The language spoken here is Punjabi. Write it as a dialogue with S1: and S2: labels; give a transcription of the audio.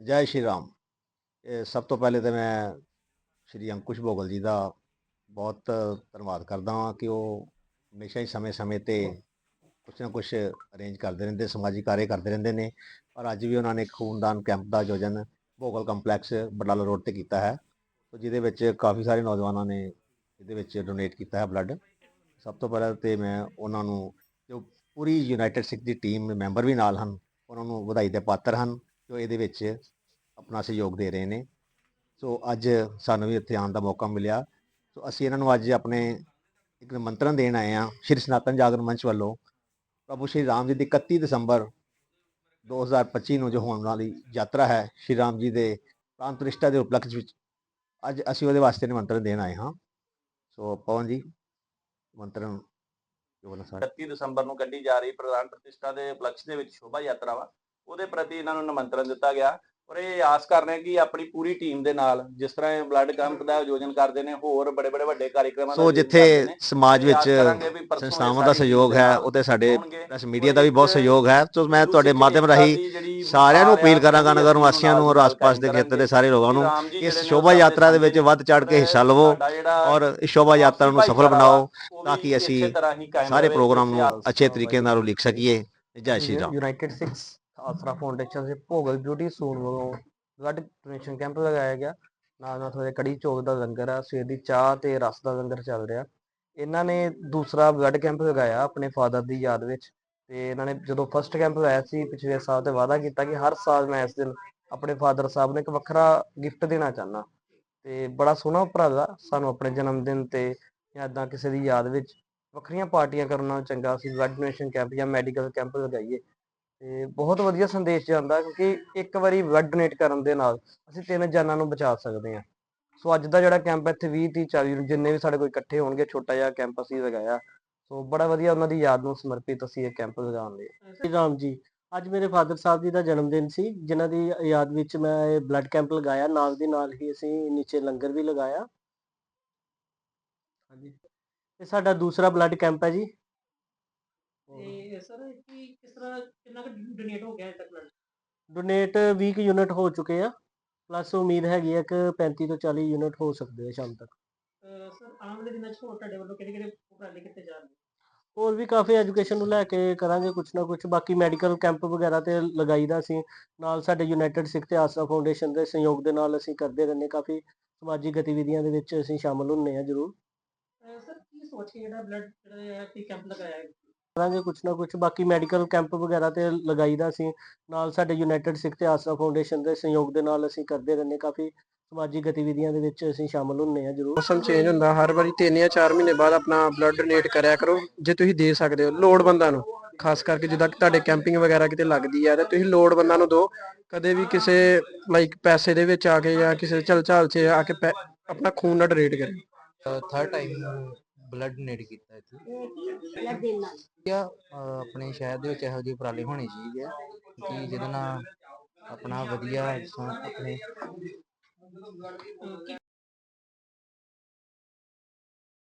S1: ਜੈ ਸ਼੍ਰੀ ਰਾਮ। ਇਹ ਸਭ ਤੋਂ ਪਹਿਲੇ ਤਾਂ ਮੈਂ ਸ਼੍ਰੀ ਅੰਕੁਸ਼ ਭੋਗਲ ਜੀ ਦਾ ਬਹੁਤ ਧੰਨਵਾਦ ਕਰਦਾ ਹਾਂ ਕਿ ਉਹ ਹਮੇਸ਼ਾ ਹੀ ਸਮੇਂ-ਸਮੇਂ ਤੇ ਕੁਛ ਨਾ ਕੁਛ ਅਰੇਂਜ ਕਰਦੇ ਰਹਿੰਦੇ, ਸਮਾਜਿਕ ਕਾਰਜ ਕਰਦੇ ਰਹਿੰਦੇ ਨੇ। ਔਰ ਅੱਜ ਵੀ ਉਹਨਾਂ ਨੇ ਖੂਨਦਾਨ ਕੈਂਪ ਦਾ ਆਯੋਜਨ ਭੋਗਲ ਕੰਪਲੈਕਸ ਬਡਾਲਾ ਰੋਡ ਤੇ ਕੀਤਾ ਹੈ। ਸੋ ਜਿਹਦੇ ਵਿੱਚ ਕਾਫੀ ਸਾਰੇ ਨੌਜਵਾਨਾਂ ਨੇ ਇਹਦੇ ਵਿੱਚ ਡੋਨੇਟ ਕੀਤਾ ਹੈ ਬਲੱਡ ਸਭ ਤੋਂ ਪਹਿਲਾਂ ਤੇ ਮੈਂ ਉਹਨਾਂ ਨੂੰ ਜੋ ਪੂਰੀ ਯੂਨਾਈਟਿਡ ਸਿੱਖ ਦੀ ਟੀਮ ਮੈਂਬਰ ਵੀ ਨਾਲ ਹਨ, ਉਹਨਾਂ ਨੂੰ ਵਧਾਈ ਦੇ ਪਾਤਰ ਹਨ। ਜੋ ਇਹਦੇ ਵਿੱਚ ਆਪਣਾ ਸਹਿਯੋਗ ਦੇ ਰਹੇ ਨੇ। ਸੋ ਅੱਜ ਸਾਨੂੰ ਵੀ ਇੱਥੇ ਆਉਣ ਦਾ ਮੌਕਾ ਮਿਲਿਆ। ਸੋ ਅਸੀਂ ਇਹਨਾਂ ਨੂੰ ਅੱਜ ਆਪਣੇ ਇੱਕ ਨਿਮੰਤਰਣ ਦੇਣ ਆਏ ਹਾਂ ਸ਼੍ਰੀ ਸਨਾਤਨ ਜਾਗਰਣ ਮੰਚ ਵੱਲੋਂ। ਪ੍ਰਭੂ ਸ਼੍ਰੀ ਰਾਮ ਜੀ ਦੀ 31 ਦਸੰਬਰ 2025 ਨੂੰ ਜੋ ਹੋਣ ਵਾਲੀ ਯਾਤਰਾ ਹੈ, ਸ਼੍ਰੀ ਰਾਮ ਜੀ ਦੇ ਪ੍ਰਾਨ ਪ੍ਰਤਿਸ਼ਠਾ ਦੇ ਉਪਲਕਸ਼ ਵਿੱਚ ਅੱਜ ਅਸੀਂ ਉਹਦੇ ਵਾਸਤੇ ਨਿਮੰਤਰਣ ਦੇਣ ਆਏ ਹਾਂ। ਸੋ ਪਵਨ ਜੀ, ਨਿਮੰਤਰਣ ਜੋ ਬੋਲਣਾ
S2: 31 ਦਸੰਬਰ ਨੂੰ ਕੱਢੀ ਜਾ ਰਹੀ ਪ੍ਰਧਾਨ ਪ੍ਰਤਿਸ਼ਠਾ ਦੇ ਉਪਲਕਸ਼ ਦੇ ਵਿੱਚ ਸ਼ੋਭਾ ਯਾਤਰਾ ਵਾ। ਉਹਦੇ ਪ੍ਰਤੀ ਇਹਨਾਂ ਨੂੰ ਨਿਮੰਤਰਣ ਦਿੱਤਾ ਗਿਆ ਔਰ ਇਹ ਆਸ ਕਰ ਰਹੇ ਕਿ ਆਪਣੀ ਪੂਰੀ ਟੀਮ ਦੇ ਨਾਲ ਜਿਸ ਤਰ੍ਹਾਂ ਇਹ ਬਲੱਡ ਕੈਂਪ ਦਾ ਆਯੋਜਨ ਕਰਦੇ ਨੇ ਹੋਰ ਬੜੇ ਬੜੇ ਵੱਡੇ ਕਾਰਜਕ੍ਰਮਾਂ ਦਾ
S1: ਸੋ ਜਿੱਥੇ। ਸਮਾਜ ਵਿੱਚ ਸੰਸਥਾਵਾਂ ਦਾ ਸਹਿਯੋਗ ਹੈ ਉਹਤੇ ਸਾਡੇ। ਪ੍ਰੈਸ ਮੀਡੀਆ ਦਾ ਵੀ ਬਹੁਤ ਸਹਿਯੋਗ ਹੈ ਸੋ ਮੈਂ ਤੁਹਾਡੇ ਮਾਧਿਅਮ ਰਾਹੀਂ ਸਾਰਿਆਂ ਨੂੰ ਅਪੀਲ ਕਰਾਂਗਾ ਨਗਰ ਵਾਸੀਆਂ ਨੂੰ ਔਰ ਆਸ-ਪਾਸ ਦੇ। ਖੇਤਰ ਦੇ ਸਾਰੇ ਲੋਕਾਂ ਨੂੰ ਇਸ ਸ਼ੋਭਾ ਯਾਤਰਾ ਦੇ ਵਿੱਚ ਵੱਧ ਚੜ ਕੇ ਹਿੱਸਾ ਲਵੋ ਔਰ ਇਸ ਸ਼ੋਭਾ ਯਾਤਰਾ ਨੂੰ ਸਫਲ ਬਣਾਓ ਤਾਂ ਕਿ ਅਸੀਂ ਸਾਰੇ। ਪ੍ਰੋਗਰਾਮ ਨੂੰ ਅੱਛੇ ਤਰੀਕੇ ਨਾਲ ਉਲੀਕ ਸਕੀਏ ਜੈ ਸ਼੍ਰੀ ਰਾਮ
S3: ਯੂਨਾਈਟਿਡ ਆਸਰਾ ਫਾਊਂਡੇਸ਼ਨ ਦੇ ਭੋਗਲ ਬਿਊਟੀ ਸੂਟ ਵੱਲੋਂ ਬਲੱਡ ਡੋਨੇਸ਼ਨ ਕੈਂਪ ਲਗਾਇਆ ਗਿਆ। ਨਾਲ ਨਾਲ ਥੋੜੇ ਕੜੀ ਚੌਕ ਦਾ ਲੰਗਰ ਆ, ਸਵੇਰ ਦੀ ਚਾਹ ਤੇ ਰਸ ਦਾ ਲੰਗਰ ਚੱਲ ਰਿਹਾ। ਇਹਨਾਂ ਨੇ ਦੂਸਰਾ ਬਲੱਡ ਕੈਂਪ ਲਗਾਇਆ ਆਪਣੇ ਫਾਦਰ ਦੀ ਯਾਦ ਵਿੱਚ ਤੇ ਇਹਨਾਂ ਨੇ ਜਦੋਂ ਫਸਟ ਕੈਂਪ ਲਾਇਆ ਸੀ, ਪਿਛਲੇ ਸਾਲ ਤੇ ਵਾਅਦਾ ਕੀਤਾ ਕਿ ਹਰ ਸਾਲ ਮੈਂ ਇਸ ਦਿਨ ਆਪਣੇ ਫਾਦਰ ਸਾਹਿਬ ਨੂੰ ਇੱਕ ਵੱਖਰਾ ਗਿਫਟ ਦੇਣਾ ਚਾਹੁੰਦਾ। ਤੇ ਬੜਾ ਸੋਹਣਾ ਉਪਰਾਲਾ ਸਾਨੂੰ ਆਪਣੇ ਜਨਮ ਦਿਨ ਤੇ ਜਾਂ ਏਦਾਂ ਕਿਸੇ ਦੀ ਯਾਦ ਵਿੱਚ ਵੱਖਰੀਆਂ ਪਾਰਟੀਆਂ ਕਰਨਾ ਚੰਗਾ। ਸੀ ਬਲੱਡ ਡੋਨੇਸ਼ਨ ਕੈਂਪ ਜਾਂ ਮੈਡੀਕਲ ਕੈਂਪ ਲਗਾਈਏ। ਤੇ ਬਹੁਤ ਵਧੀਆ ਸੰਦੇਸ਼ ਜਾਂਦਾ ਕਿਉਂਕਿ ਇੱਕ ਵਾਰੀ ਬਲੱਡ ਡੋਨੇਟ ਕਰਨ ਦੇ ਨਾਲ ਅਸੀਂ ਤਿੰਨ ਜਾਨਾਂ ਨੂੰ ਬਚਾ ਸਕਦੇ ਹਾਂ। ਸੋ ਅੱਜ ਦਾ ਜਿਹੜਾ ਕੈਂਪ ਇੱਥੇ 20 30 40 ਜਿੰਨੇ ਵੀ ਸਾਡੇ ਕੋਲ ਇਕੱਠੇ ਹੋਣਗੇ, ਛੋਟਾ ਜਿਹਾ ਕੈਂਪ ਅਸੀਂ ਲਗਾਇਆ। ਸੋ ਬੜਾ ਵਧੀਆ ਉਹਨਾਂ ਦੀ ਯਾਦ ਨੂੰ ਸਮਰਪਿਤ ਅਸੀਂ ਇਹ ਕੈਂਪ ਲਗਾਉਣ ਲਈ।
S4: ਰਾਮ ਜੀ। ਅੱਜ ਮੇਰੇ ਫਾਦਰ ਸਾਹਿਬ ਜੀ ਦਾ ਜਨਮ ਦਿਨ ਸੀ, ਜਿਨ੍ਹਾਂ ਦੀ ਯਾਦ ਵਿੱਚ ਮੈਂ ਇਹ ਬਲੱਡ ਕੈਂਪ ਲਗਾਇਆ। ਨਾਲ ਦੀ ਨਾਲ ਹੀ ਅਸੀਂ ਨੀਚੇ ਲੰਗਰ ਵੀ ਲਗਾਇਆ। ਹਾਂਜੀ। ਇਹ ਸਾਡਾ ਦੂਸਰਾ ਬਲੱਡ ਕੈਂਪ ਹੈ ਜੀ।
S5: ਸਰ ਕੀ ਕਿਸ ਤਰ੍ਹਾਂ ਕਿੰਨਾ ਕੁ ਡੋਨੇਟ ਹੋ ਗਿਆ ਅਜੇ ਤੱਕ ਬਲੱਡ
S4: ਡੋਨੇਟ 20 ਯੂਨਿਟ ਹੋ ਚੁੱਕੇ ਆ ਪਲੱਸ ਉਮੀਦ ਹੈਗੀ ਹੈ ਕਿ 35 ਤੋਂ 40 ਯੂਨਿਟ ਹੋ ਸਕਦੇ ਆ ਸ਼ਾਮ ਤੱਕ।
S5: ਸਰ ਆਉਣ ਵਾਲੇ ਦਿਨਾਂ 'ਚ ਹੋਰ ਤੁਹਾਡੇ ਵੱਲੋਂ ਕਿਹੜੇ ਕਿਹੜੇ ਉਪਰਾਲੇ ਕੀਤੇ ਜਾਣਗੇ?
S4: ਹੋਰ ਵੀ ਕਾਫੀ ਐਜੂਕੇਸ਼ਨ ਨੂੰ ਲੈ ਕੇ ਕਰਾਂਗੇ ਕੁਛ ਨਾ ਕੁਛ ਬਾਕੀ ਮੈਡੀਕਲ ਕੈਂਪ ਵਗੈਰਾ ਤੇ ਲਗਾਈਦਾ ਸੀ। ਨਾਲ ਸਾਡੇ ਯੂਨਾਈਟਿਡ ਸਿੱਖ ਤੇ ਆਸਰਾ ਫਾਊਂਡੇਸ਼ਨ ਦੇ ਸਹਿਯੋਗ ਦੇ ਨਾਲ ਅਸੀਂ ਕਰਦੇ ਰਹਿੰਦੇ ਕਾਫੀ ਸਮਾਜਿਕ ਗਤੀਵਿਧੀਆਂ ਦੇ ਵਿੱਚ ਅਸੀਂ ਸ਼ਾਮਲ ਹੁੰਨੇ ਆ ਜ਼ਰੂਰ।
S5: ਸਰ ਕੀ ਸੋਚ ਕੇ ਜਿਹੜਾ ਬਲੱਡ ਜਿਹੜਾ ਹੈ ਕਿ ਕੈਂਪ ਲਗਾਇਆ ਹੈ
S4: ਕਰਾਂਗੇ ਕੁਛ ਨਾ ਕੁਛ। ਬਾਕੀ ਮੈਡੀਕਲ ਕੈਂਪ ਵਗੈਰਾ ਤੇ ਲਗਾਈਦਾ ਸੀ। ਨਾਲ ਸਾਡੇ ਯੂਨਾਈਟਿਡ ਸਿੱਖ ਤੇ ਆਸਰਾ ਫਾਊਂਡੇਸ਼ਨ ਦੇ ਸਹਿਯੋਗ ਦੇ ਨਾਲ ਅਸੀਂ ਕਰਦੇ ਰਹਿੰਦੇ ਕਾਫੀ ਸਮਾਜਿਕ ਗਤੀਵਿਧੀਆਂ ਦੇ ਵਿੱਚ ਅਸੀਂ ਸ਼ਾਮਲ ਹੁੰਨੇ ਆ ਜ਼ਰੂਰ।
S3: ਮੌਸਮ ਚੇਂਜ ਹੁੰਦਾ। ਹਰ ਵਾਰੀ 3 ਜਾਂ 4 ਮਹੀਨੇ ਬਾਅਦ ਆਪਣਾ ਬਲੱਡ ਡੋਨੇਟ ਕਰਿਆ ਕਰੋ। ਜੇ ਤੁਸੀਂ ਦੇ ਸਕਦੇ ਹੋ ਲੋੜਵੰਦਾਂ ਨੂੰ। ਖਾਸ ਕਰਕੇ ਜਿੱਦਾਂ ਕਿ ਤੁਹਾਡੇ ਕੈਂਪਿੰਗ ਵਗੈਰਾ ਕਿਤੇ ਲੱਗਦੀ ਹੈ ਤੇ ਤੁਸੀਂ ਲੋੜਵੰਦਾਂ ਨੂੰ ਦਿਓ ਕਦੇ ਵੀ ਕਿਸੇ ਲਾਈਕ ਪੈਸੇ ਦੇ ਵਿੱਚ ਆ ਕੇ ਜਾਂ ਕਿਸੇ ਚਲ ਚਾਲ 'ਚ ਆ ਕੇ ਆਪਣਾ ਖੂਨ ਨਾ ਡੋਨੇਟ ਕਰੇ
S6: ਥਰਡ ਟਾਈਮ ਬਲੱਡ ਡੋਨੇਟ ਕੀਤਾ ਇੱਥੇ। ਜਾਂ ਆਪਣੇ ਸ਼ਹਿਰ ਦੇ ਵਿੱਚ ਇਹੋ ਜਿਹੇ ਉਪਰਾਲੇ ਹੋਣੇ ਚਾਹੀਦੇ ਆ ਕਿ ਜਿਹਦੇ ਨਾਲ ਆਪਣਾ ਵਧੀਆ ਆਪਣੇ